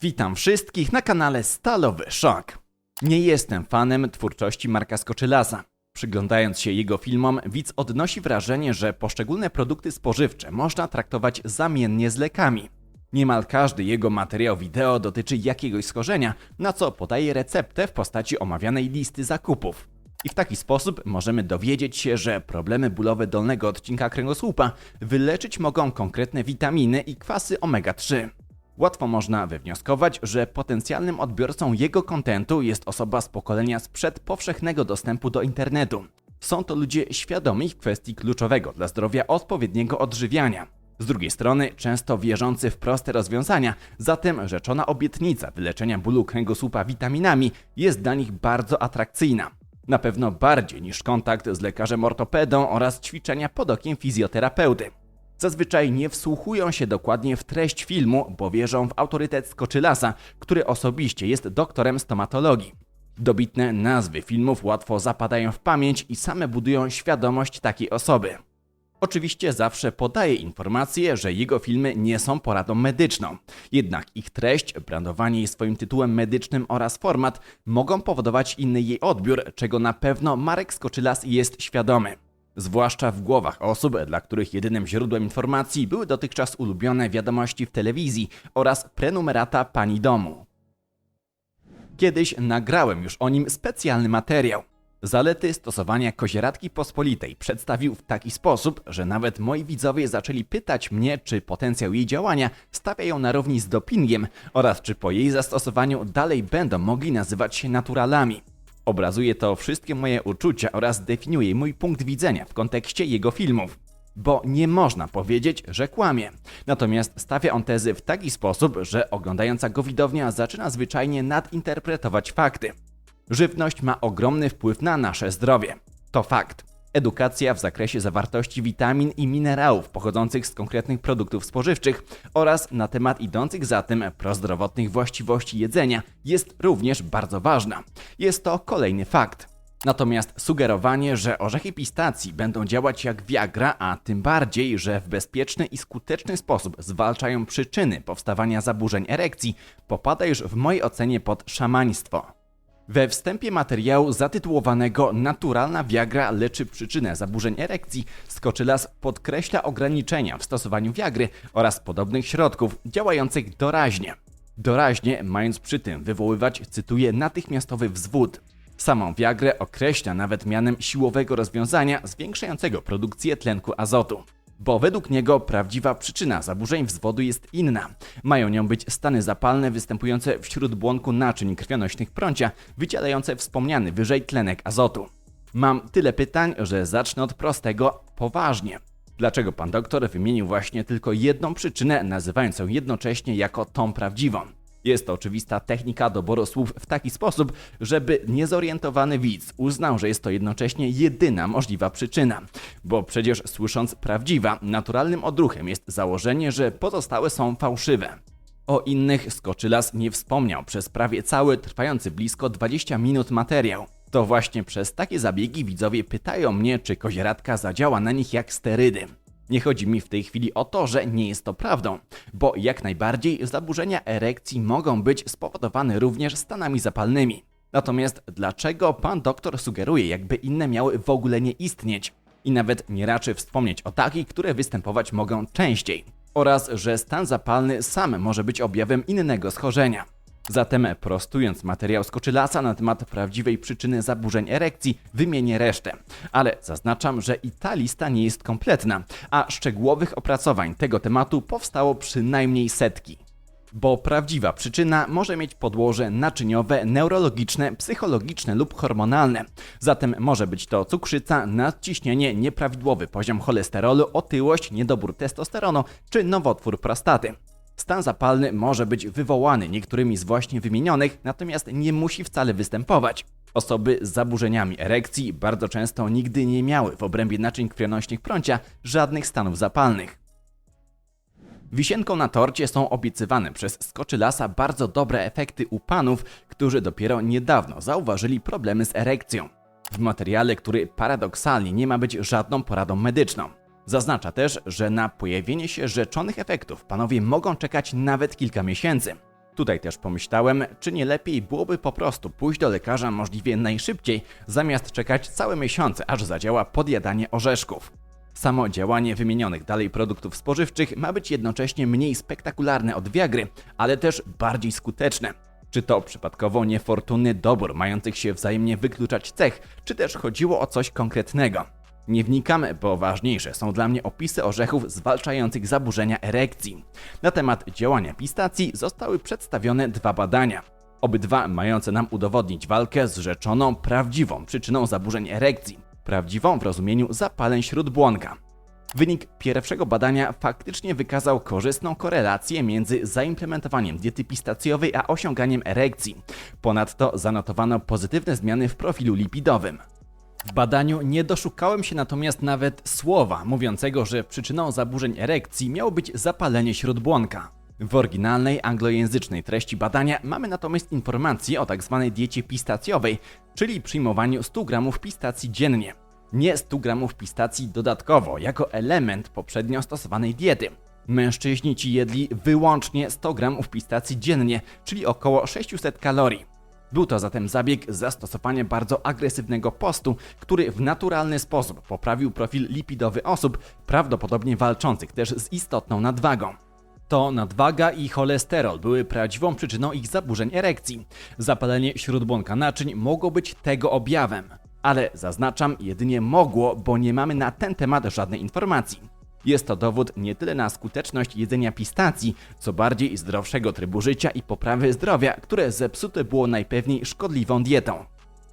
Witam wszystkich na kanale Stalowy Szok. Nie jestem fanem twórczości Marka Skoczylasa. Przyglądając się jego filmom, widz odnosi wrażenie, że poszczególne produkty spożywcze można traktować zamiennie z lekami. Niemal każdy jego materiał wideo dotyczy jakiegoś schorzenia, na co podaje receptę w postaci omawianej listy zakupów. I w taki sposób możemy dowiedzieć się, że problemy bólowe dolnego odcinka kręgosłupa wyleczyć mogą konkretne witaminy i kwasy omega-3. Łatwo można wywnioskować, że potencjalnym odbiorcą jego kontentu jest osoba z pokolenia sprzed powszechnego dostępu do internetu. Są to ludzie świadomi kwestii kluczowego dla zdrowia odpowiedniego odżywiania. Z drugiej strony, często wierzący w proste rozwiązania, zatem rzeczona obietnica wyleczenia bólu kręgosłupa witaminami jest dla nich bardzo atrakcyjna. Na pewno bardziej niż kontakt z lekarzem ortopedą oraz ćwiczenia pod okiem fizjoterapeuty. Zazwyczaj nie wsłuchują się dokładnie w treść filmu, bo wierzą w autorytet Skoczylasa, który osobiście jest doktorem stomatologii. Dobitne nazwy filmów łatwo zapadają w pamięć i same budują świadomość takiej osoby. Oczywiście zawsze podaje informację, że jego filmy nie są poradą medyczną. Jednak ich treść, brandowanie jej swoim tytułem medycznym oraz format mogą powodować inny jej odbiór, czego na pewno Marek Skoczylas jest świadomy. Zwłaszcza w głowach osób, dla których jedynym źródłem informacji były dotychczas ulubione wiadomości w telewizji oraz prenumerata pani domu. Kiedyś nagrałem już o nim specjalny materiał. Zalety stosowania kozieradki pospolitej przedstawił w taki sposób, że nawet moi widzowie zaczęli pytać mnie, czy potencjał jej działania stawia ją na równi z dopingiem oraz czy po jej zastosowaniu dalej będą mogli nazywać się naturalami. Obrazuje to wszystkie moje uczucia oraz definiuje mój punkt widzenia w kontekście jego filmów. Bo nie można powiedzieć, że kłamie. Natomiast stawia on tezy w taki sposób, że oglądająca go widownia zaczyna zwyczajnie nadinterpretować fakty. Żywność ma ogromny wpływ na nasze zdrowie. To fakt. Edukacja w zakresie zawartości witamin i minerałów pochodzących z konkretnych produktów spożywczych oraz na temat idących za tym prozdrowotnych właściwości jedzenia jest również bardzo ważna. Jest to kolejny fakt. Natomiast sugerowanie, że orzechy pistacji będą działać jak Viagra, a tym bardziej, że w bezpieczny i skuteczny sposób zwalczają przyczyny powstawania zaburzeń erekcji, popada już w mojej ocenie pod szamaństwo. We wstępie materiału zatytułowanego Naturalna Viagra leczy przyczynę zaburzeń erekcji, Skoczylas podkreśla ograniczenia w stosowaniu Viagry oraz podobnych środków działających doraźnie. Doraźnie, mając przy tym wywoływać, cytuję, natychmiastowy wzwód. Samą Viagrę określa nawet mianem siłowego rozwiązania zwiększającego produkcję tlenku azotu. Bo według niego prawdziwa przyczyna zaburzeń wzwodu jest inna. Mają nią być stany zapalne występujące wśród błonku naczyń krwionośnych prącia, wydzielające wspomniany wyżej tlenek azotu. Mam tyle pytań, że zacznę od prostego poważnie. Dlaczego pan doktor wymienił właśnie tylko jedną przyczynę, nazywając ją jednocześnie jako tą prawdziwą? Jest to oczywista technika doboru słów w taki sposób, żeby niezorientowany widz uznał, że jest to jednocześnie jedyna możliwa przyczyna. Bo przecież słysząc prawdziwa, naturalnym odruchem jest założenie, że pozostałe są fałszywe. O innych Skoczylas nie wspomniał przez prawie cały, trwający blisko 20 minut materiał. To właśnie przez takie zabiegi widzowie pytają mnie, czy kozieradka zadziała na nich jak sterydy. Nie chodzi mi w tej chwili o to, że nie jest to prawdą, bo jak najbardziej zaburzenia erekcji mogą być spowodowane również stanami zapalnymi. Natomiast dlaczego pan doktor sugeruje, jakby inne miały w ogóle nie istnieć? I nawet nie raczy wspomnieć o takich, które występować mogą częściej. Oraz, że stan zapalny sam może być objawem innego schorzenia. Zatem prostując materiał Skoczylasa na temat prawdziwej przyczyny zaburzeń erekcji, wymienię resztę. Ale zaznaczam, że i ta lista nie jest kompletna, a szczegółowych opracowań tego tematu powstało przynajmniej setki. Bo prawdziwa przyczyna może mieć podłoże naczyniowe, neurologiczne, psychologiczne lub hormonalne. Zatem może być to cukrzyca, nadciśnienie, nieprawidłowy poziom cholesterolu, otyłość, niedobór testosteronu czy nowotwór prostaty. Stan zapalny może być wywołany niektórymi z właśnie wymienionych, natomiast nie musi wcale występować. Osoby z zaburzeniami erekcji bardzo często nigdy nie miały w obrębie naczyń krwionośnych prącia żadnych stanów zapalnych. Wisienką na torcie są obiecywane przez Skoczylasa bardzo dobre efekty u panów, którzy dopiero niedawno zauważyli problemy z erekcją. W materiale, który paradoksalnie nie ma być żadną poradą medyczną. Zaznacza też, że na pojawienie się rzeczonych efektów panowie mogą czekać nawet kilka miesięcy. Tutaj też pomyślałem, czy nie lepiej byłoby po prostu pójść do lekarza możliwie najszybciej, zamiast czekać całe miesiące, aż zadziała podjadanie orzeszków. Samo działanie wymienionych dalej produktów spożywczych ma być jednocześnie mniej spektakularne od Viagry, ale też bardziej skuteczne. Czy to przypadkowo niefortunny dobór mających się wzajemnie wykluczać cech, czy też chodziło o coś konkretnego? Nie wnikam, bo ważniejsze są dla mnie opisy orzechów zwalczających zaburzenia erekcji. Na temat działania pistacji zostały przedstawione dwa badania. Obydwa mające nam udowodnić walkę z rzeczoną prawdziwą przyczyną zaburzeń erekcji. Prawdziwą w rozumieniu zapaleń śródbłonka. Wynik pierwszego badania faktycznie wykazał korzystną korelację między zaimplementowaniem diety pistacjowej a osiąganiem erekcji. Ponadto zanotowano pozytywne zmiany w profilu lipidowym. W badaniu nie doszukałem się natomiast nawet słowa mówiącego, że przyczyną zaburzeń erekcji miało być zapalenie śródbłonka. W oryginalnej anglojęzycznej treści badania mamy natomiast informacje o tzw. diecie pistacjowej, czyli przyjmowaniu 100 gramów pistacji dziennie. Nie 100 gramów pistacji dodatkowo, jako element poprzednio stosowanej diety. Mężczyźni ci jedli wyłącznie 100 gramów pistacji dziennie, czyli około 600 kalorii. Był to zatem zabieg zastosowania bardzo agresywnego postu, który w naturalny sposób poprawił profil lipidowy osób, prawdopodobnie walczących też z istotną nadwagą. To nadwaga i cholesterol były prawdziwą przyczyną ich zaburzeń erekcji. Zapalenie śródbłonka naczyń mogło być tego objawem. Ale zaznaczam, jedynie mogło, bo nie mamy na ten temat żadnej informacji. Jest to dowód nie tyle na skuteczność jedzenia pistacji, co bardziej zdrowszego trybu życia i poprawy zdrowia, które zepsute było najpewniej szkodliwą dietą.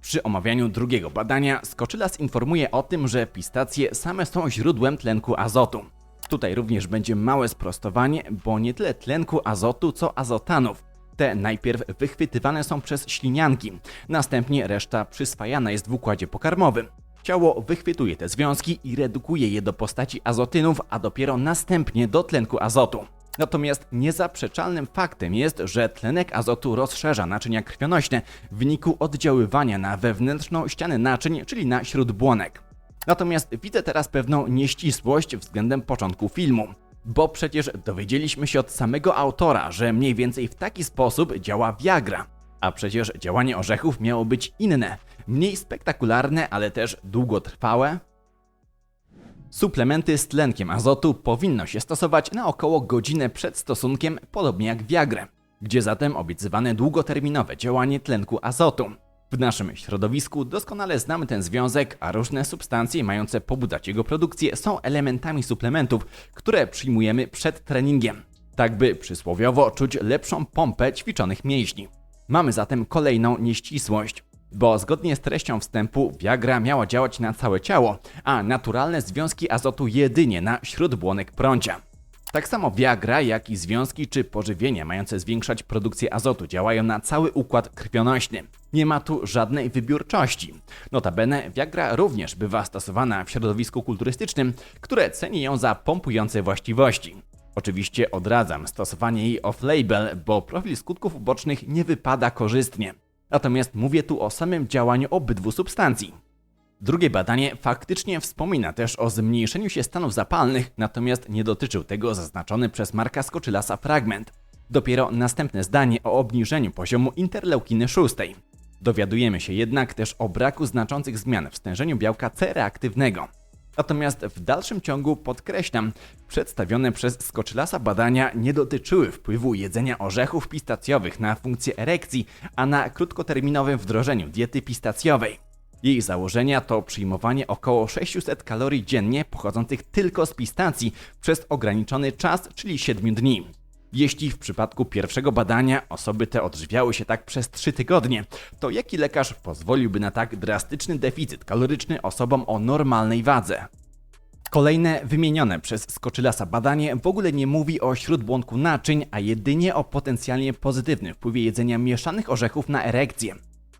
Przy omawianiu drugiego badania Skoczylas informuje o tym, że pistacje same są źródłem tlenku azotu. Tutaj również będzie małe sprostowanie, bo nie tyle tlenku azotu, co azotanów. Te najpierw wychwytywane są przez ślinianki, następnie reszta przyswajana jest w układzie pokarmowym. Ciało wychwytuje te związki i redukuje je do postaci azotynów, a dopiero następnie do tlenku azotu. Natomiast niezaprzeczalnym faktem jest, że tlenek azotu rozszerza naczynia krwionośne w wyniku oddziaływania na wewnętrzną ścianę naczyń, czyli na śródbłonek. Natomiast widzę teraz pewną nieścisłość względem początku filmu. Bo przecież dowiedzieliśmy się od samego autora, że mniej więcej w taki sposób działa Viagra. A przecież działanie orzechów miało być inne, mniej spektakularne, ale też długotrwałe. Suplementy z tlenkiem azotu powinno się stosować na około godzinę przed stosunkiem, podobnie jak Viagrę, gdzie zatem obiecywane długoterminowe działanie tlenku azotu. W naszym środowisku doskonale znamy ten związek, a różne substancje mające pobudzać jego produkcję są elementami suplementów, które przyjmujemy przed treningiem, tak by przysłowiowo czuć lepszą pompę ćwiczonych mięśni. Mamy zatem kolejną nieścisłość, bo zgodnie z treścią wstępu Viagra miała działać na całe ciało, a naturalne związki azotu jedynie na śródbłonek prącia. Tak samo Viagra, jak i związki czy pożywienia mające zwiększać produkcję azotu działają na cały układ krwionośny. Nie ma tu żadnej wybiórczości. Notabene Viagra również bywa stosowana w środowisku kulturystycznym, które ceni ją za pompujące właściwości. Oczywiście odradzam stosowanie jej off-label, bo profil skutków ubocznych nie wypada korzystnie. Natomiast mówię tu o samym działaniu obydwu substancji. Drugie badanie faktycznie wspomina też o zmniejszeniu się stanów zapalnych, natomiast nie dotyczył tego zaznaczony przez Marka Skoczylasa fragment. Dopiero następne zdanie o obniżeniu poziomu interleukiny 6. Dowiadujemy się jednak też o braku znaczących zmian w stężeniu białka C reaktywnego. Natomiast w dalszym ciągu podkreślam, przedstawione przez Skoczylasa badania nie dotyczyły wpływu jedzenia orzechów pistacjowych na funkcję erekcji, a na krótkoterminowym wdrożeniu diety pistacjowej. Jej założenia to przyjmowanie około 600 kalorii dziennie pochodzących tylko z pistacji przez ograniczony czas, czyli 7 dni. Jeśli w przypadku pierwszego badania osoby te odżywiały się tak przez 3 tygodnie, to jaki lekarz pozwoliłby na tak drastyczny deficyt kaloryczny osobom o normalnej wadze? Kolejne wymienione przez Skoczylasa badanie w ogóle nie mówi o śródbłąku naczyń, a jedynie o potencjalnie pozytywnym wpływie jedzenia mieszanych orzechów na erekcję.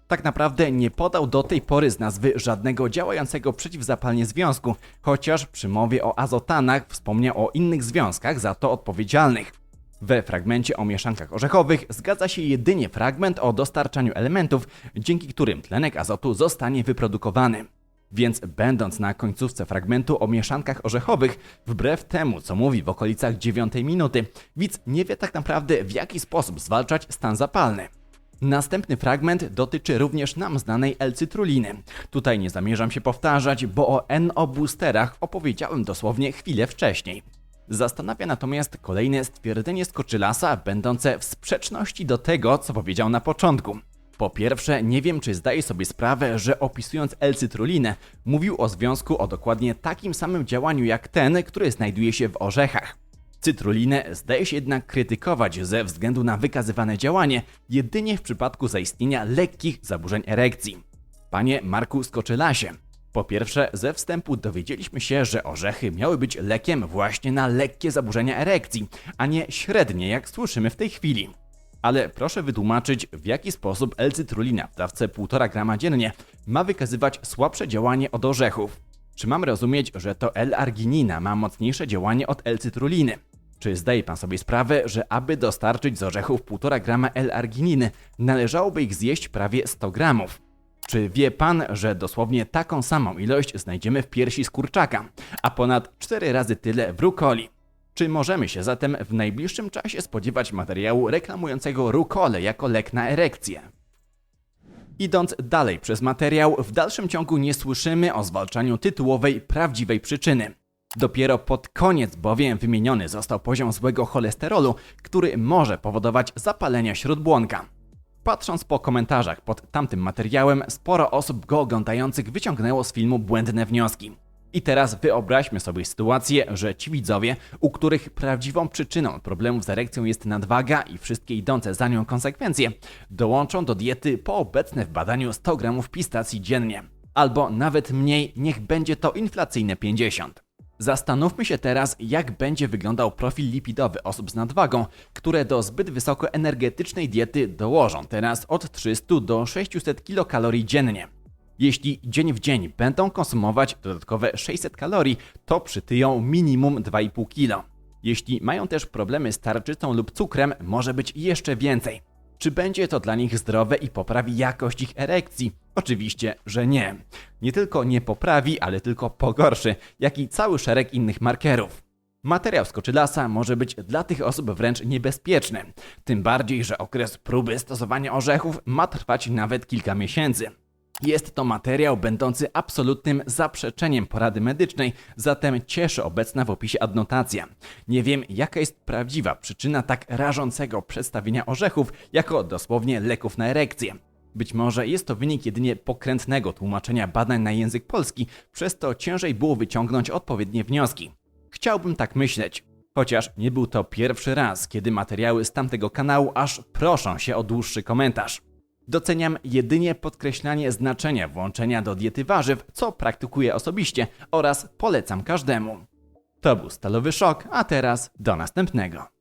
Tak naprawdę nie podał do tej pory z nazwy żadnego działającego przeciwzapalnie związku, chociaż przy mowie o azotanach wspomniał o innych związkach za to odpowiedzialnych. We fragmencie o mieszankach orzechowych zgadza się jedynie fragment o dostarczaniu elementów, dzięki którym tlenek azotu zostanie wyprodukowany. Więc będąc na końcówce fragmentu o mieszankach orzechowych, wbrew temu, co mówi w okolicach dziewiątej minuty, widz nie wie tak naprawdę w jaki sposób zwalczać stan zapalny. Następny fragment dotyczy również nam znanej L-cytruliny. Tutaj nie zamierzam się powtarzać, bo o NO-boosterach opowiedziałem dosłownie chwilę wcześniej. Zastanawia natomiast kolejne stwierdzenie Skoczylasa, będące w sprzeczności do tego, co powiedział na początku. Po pierwsze, nie wiem, czy zdaje sobie sprawę, że opisując L-cytrulinę, mówił o związku o dokładnie takim samym działaniu jak ten, który znajduje się w orzechach. Cytrulinę zdaje się jednak krytykować ze względu na wykazywane działanie jedynie w przypadku zaistnienia lekkich zaburzeń erekcji. Panie Marku Skoczylasie, po pierwsze, ze wstępu dowiedzieliśmy się, że orzechy miały być lekiem właśnie na lekkie zaburzenia erekcji, a nie średnie, jak słyszymy w tej chwili. Ale proszę wytłumaczyć, w jaki sposób L-cytrulina w dawce 1,5 grama dziennie ma wykazywać słabsze działanie od orzechów. Czy mam rozumieć, że to L-arginina ma mocniejsze działanie od L-cytruliny? Czy zdaje pan sobie sprawę, że aby dostarczyć z orzechów 1,5 grama L-argininy, należałoby ich zjeść prawie 100 gramów? Czy wie pan, że dosłownie taką samą ilość znajdziemy w piersi z kurczaka, a ponad 4 razy tyle w rukoli? Czy możemy się zatem w najbliższym czasie spodziewać materiału reklamującego rukolę jako lek na erekcję? Idąc dalej przez materiał, w dalszym ciągu nie słyszymy o zwalczaniu tytułowej prawdziwej przyczyny. Dopiero pod koniec bowiem wymieniony został poziom złego cholesterolu, który może powodować zapalenia śródbłonka. Patrząc po komentarzach pod tamtym materiałem, sporo osób go oglądających wyciągnęło z filmu błędne wnioski. I teraz wyobraźmy sobie sytuację, że ci widzowie, u których prawdziwą przyczyną problemów z erekcją jest nadwaga i wszystkie idące za nią konsekwencje, dołączą do diety poobecne w badaniu 100 gramów pistacji dziennie. Albo nawet mniej, niech będzie to inflacyjne 50. Zastanówmy się teraz, jak będzie wyglądał profil lipidowy osób z nadwagą, które do zbyt wysokoenergetycznej diety dołożą teraz od 300 do 600 kilokalorii dziennie. Jeśli dzień w dzień będą konsumować dodatkowe 600 kalorii, to przytyją minimum 2,5 kg. Jeśli mają też problemy z tarczycą lub cukrem, może być jeszcze więcej. Czy będzie to dla nich zdrowe i poprawi jakość ich erekcji? Oczywiście, że nie. Nie tylko nie poprawi, ale tylko pogorszy, jak i cały szereg innych markerów. Materiał skoczylasa może być dla tych osób wręcz niebezpieczny, tym bardziej, że okres próby stosowania orzechów ma trwać nawet kilka miesięcy. Jest to materiał będący absolutnym zaprzeczeniem porady medycznej, zatem cieszy obecna w opisie adnotacja. Nie wiem, jaka jest prawdziwa przyczyna tak rażącego przedstawienia orzechów jako dosłownie leków na erekcję. Być może jest to wynik jedynie pokrętnego tłumaczenia badań na język polski, przez to ciężej było wyciągnąć odpowiednie wnioski. Chciałbym tak myśleć. Chociaż nie był to pierwszy raz, kiedy materiały z tamtego kanału aż proszą się o dłuższy komentarz. Doceniam jedynie podkreślanie znaczenia włączenia do diety warzyw, co praktykuję osobiście oraz polecam każdemu. To był Stalowy Szok, a teraz do następnego.